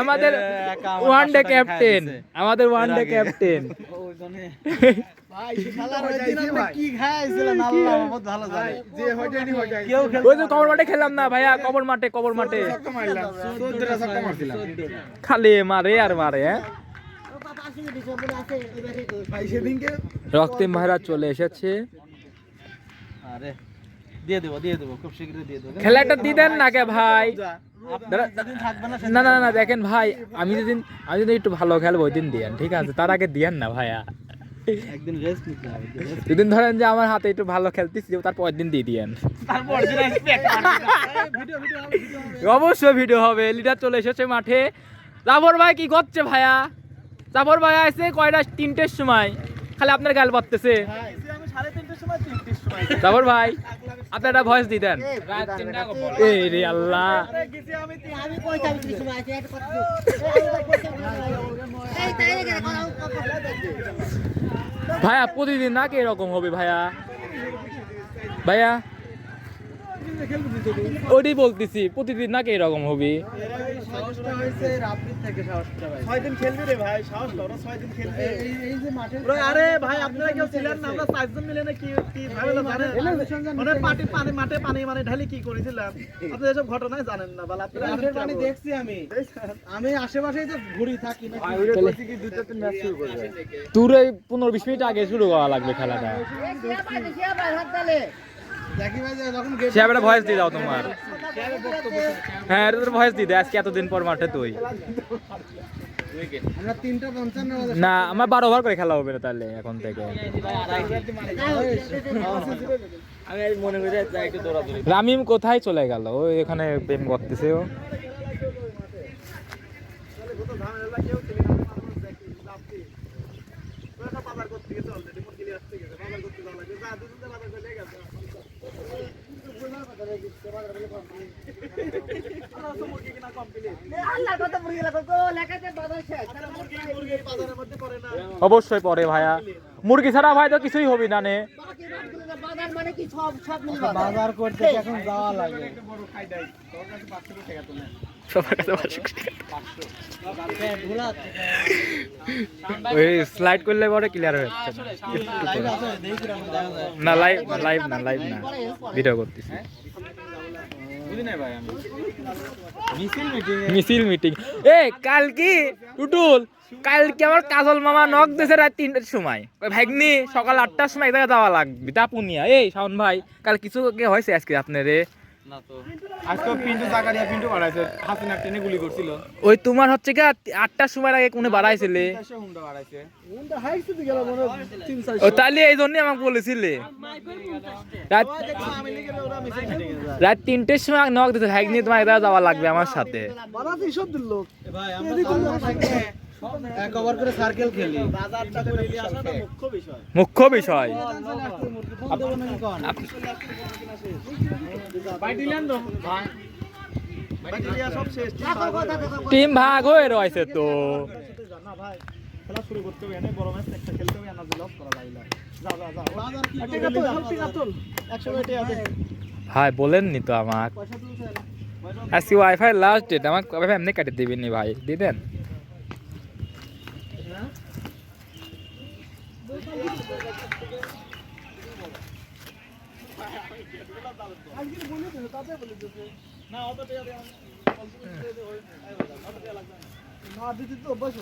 আমাদের one day captain আমাদের one day captain কি খাইছিলেন আল্লাহ বহুত ভালো জানে। যে হইটাই হইটাই কেউ ওই যে কবর মাঠে খেলাম না ভাইয়া কবর মাঠে কবর মাঠে। খালি মারে আর মারে হ্যাঁ। রক্তিম ভাইরা চলে এসেছে। আরে। দিয়ে দেবো দিয়ে দেবো খুব শীঘ্রই দিয়ে দেবো। খেলাটা দিতেন না কে ভাই? আপনারা যেদিন থাকবে না না না না দেখেন ভাই আমি যেদিন আমি যদি একটু ভালো খেলব ওই দিন দিয়েন ঠিক আছে? তার আগে দিয়েন না ভাইয়া। একদিন রেস্ট নিতে হবে rest ধরেন যে আমার হাতে একটু ভালো খেলতেছি তার পরের দিন দিয়ে দিয়েন। তারপর দিন expect ভিডিও ভিডিও হবে ভিডিও হবে অবশ্যই ভিডিও হবে লিডার চলে এসেছে মাঠে। জাফর ভাই কি করছে ভাইয়া? জাফর ভাই আসছে কয়টা? তিনটের সময়। খালি আপনার গাল বাড়তেছে সময়। জাফর ভাই। আপনি একটা ভয়েস দিয়ে দেন এই রে আল্লাহ। ভাইয়া প্রতিদিন নাকি এরকম হবে ভাইয়া? ভাইয়া ওইটাই বলতেছি প্রতিদিন নাকি এরকম হবে? সাহসটা হয়েছে রাত্রির থেকে সাহসটা ভাই ছয় দিন খেলবি রে ভাই সাহস করো ছয় দিন খেলবি এই এই যে মাঠে ব্রো, আরে ভাই আপনারা কেউ ছিলেন না? আমরা চারজন মিলে না কি কি ভাবেলো জানেন? মানে পাটি পানি পানি মানে ঢালি কি করেছিলাম? আপনি এসব ঘটনাই জানেন না বাল। আপনারা মাঠের পানি দেখছি আমি। আমি আশেপাশেই তো ঘুরি থাকি না কি দুটো তিন ম্যাচ শুরু করবে তোর এই পনেরো বিশ মিনিট আগে শুরু করা লাগবে খেলাটা। ভয়েস দিয়ে দাও তোমার। হ্যাঁ এটা তোর ভয়েস দিয়ে দে, আজকে এতদিন পর মাঠে তুই। না, আমার বারো ওভার করে খেলা হবে তাহলে এখন থেকে। রামিম কোথায় চলে গেল? ও এখানে প্রেম করতেছে ও। বাজার করতে গেছে অলরেডি আসতে গেছে বাজার করতে যাওয়া যা দুজন গেছে অবশ্যই পরে ভাইয়া। মুরগি ছাড়া ভাই তো কিছুই হবি না নে। বাজার করতে এখন যাওয়া লাগে। স্লাইড করলে পরে ক্লিয়ার হয়ে যাচ্ছে। না। লাইভ লাইভ না লাইভ না। ভিডিও করতেছি। মিছিল মিটিং এ, কাল কি? টুটুল আমার কাজল মামা নক দিয়েছে রাত তিনটার সময়? ওই ভাগ্নি, সকাল আটটার সময় এক জায়গায় যাওয়া লাগবে। তাপুনিয়া এই শাওন ভাই, কাল কিছু হয়েছে আজকে আপনার? না তো। আজকে পিন্টু জাকারিয়া পিন্টু বাড়াইছে হাসিনা টেনে গুলি করছিল। ওই তোমার হচ্ছে কি আটটার সময় আগে কোনে বাড়াইছিলে? সে হুন্ডা বাড়াইছে উনটা হাইছে তো গেল মনে তিন ও তাহলে এই জন্যই আমাকে বলেছিলে। রাত আমি লিখে ওরা মিছিল মিটিং রাত তিনটের সময় নক দিতে তোমার যাওয়া লাগবে আমার সাথে। বারাতে সব লোক ভাই আমরা থাকে এক ওভার করে সার্কেল খেলি। বাজারটা করে নিয়ে আসাটা মুখ্য বিষয়। মুখ্য বিষয়। বাইটি লেন তো বাইটি লিয়া সব শেষ। টিম ভাগ হয়ে রয়েছে তো। না ভাই খেলা শুরু করতে হবে এনে বড় ম্যাচ একটা খেলতে হবে এনার্জি লস করা যায় যা যা যা বাজার কি টিকা তুল টিকা তুল 100 বেটে আছে। ভাই বলেননি তো আমাকে। আজকে ওয়াইফাই লাস্ট ডেট আমাকে এমনি কাটে দিবেন ভাই। দিয়ে দেন। না অত টাকা লাগবে না। দিদি তো বসো